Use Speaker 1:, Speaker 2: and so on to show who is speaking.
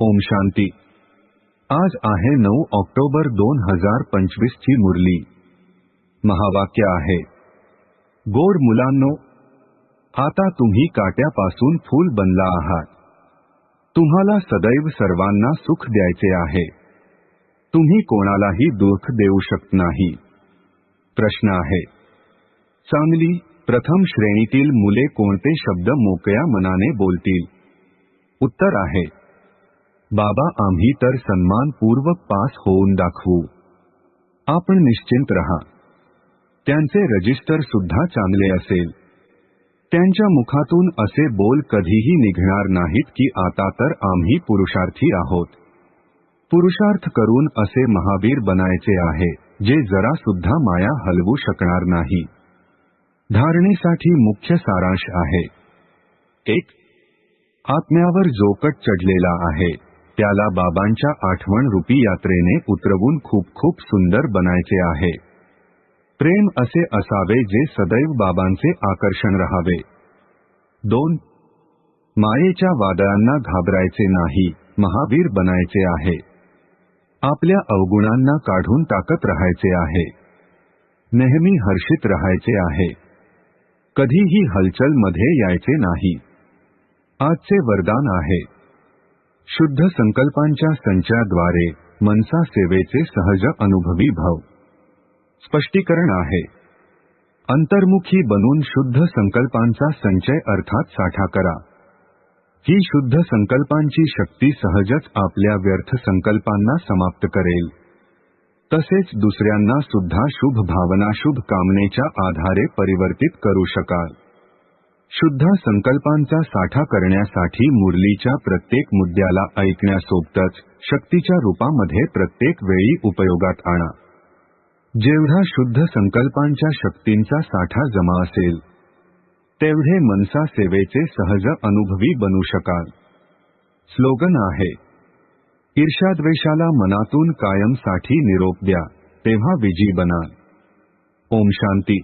Speaker 1: ओम शांती। आज आहे नऊ ऑक्टोबर दोन हज़ार पंचवीस ची मुरली. महावाक्य आहे गोड मुलांनो, आता तुम्ही काट्यापासून फूल बनला आहात. तुम्हाला सदैव सर्वांना सुख द्यायचे आहे. तुम्ही कोणालाही दुःख देऊ शकत नाही. प्रश्न आहे, चांगली प्रथम श्रेणीतील मुले कोणते शब्द मोकळ्या मनाने बोलतील? उत्तर आहे बाबा आम्ही तर सन्मानपूर्वक पास होऊन दाखवू. आपण निश्चिंत रहा. त्यांचे रजिस्टर सुद्धा चांगले असेल. त्यांच्या मुखातून असे बोल कधीही निघणार नाहीत की आता तर आम्ही पुरुषार्थी आहोत. पुरुषार्थ करून असे महावीर बनायचे आहे जे जरा सुद्धा माया हलवू शकणार नाही. धारणेसाठी मुख्य सारांश आहे. एक आत्म्यावर जोकट चढलेला आहे. त्याला बाबांच्या आठवण रूपी यात्रेने उतरवून खूप खूप सुंदर बनायचे आहे. प्रेम असे असावे जे सदैव बाबांचे आकर्षण राहावे. दोन मायेच्या वादळांना घाबरायचे नाही महावीर बनायचे आहे. आपल्या अवगुणांना काढून टाकत राहायचे आहे. नेहमी हर्षित राहायचे आहे. कधीही हलचलमध्ये यायचे नाही. आजचे वरदान आहे. शुद्ध संकल्पांच्या संचयाद्वारे मनसा सेवेचे सहज अनुभवी भाव. स्पष्टीकरण आहे. अंतर्मुखी बनून शुद्ध संकल्पांचा संचय अर्थात साठा करा. ही शुद्ध संकल्पांची शक्ती सहजच आपल्या व्यर्थ संकल्पांना समाप्त करेल. तसेच दुसऱ्यांना सुद्धा शुभ भावना शुभ कामनेच्या आधारे परिवर्तित करू शकाल. शुद्ध संकल्पांचा साठा करण्यासाठी मुरलीच्या प्रत्येक मुद्द्याला ऐकण्यासोबतच शक्तीच्या रूपामध्ये प्रत्येक वेळी उपयोगात आणा. जेवढा शुद्ध संकल्पांच्या शक्तींचा साठा जमा असेल तेवढे मनसा सेवेचे सहज अनुभवी बनू शकाल. स्लोगन आहे ईर्षाद्वेषाला मनातून कायमसाठी निरोप द्या तेव्हा विजी बनाल. ओम शांती.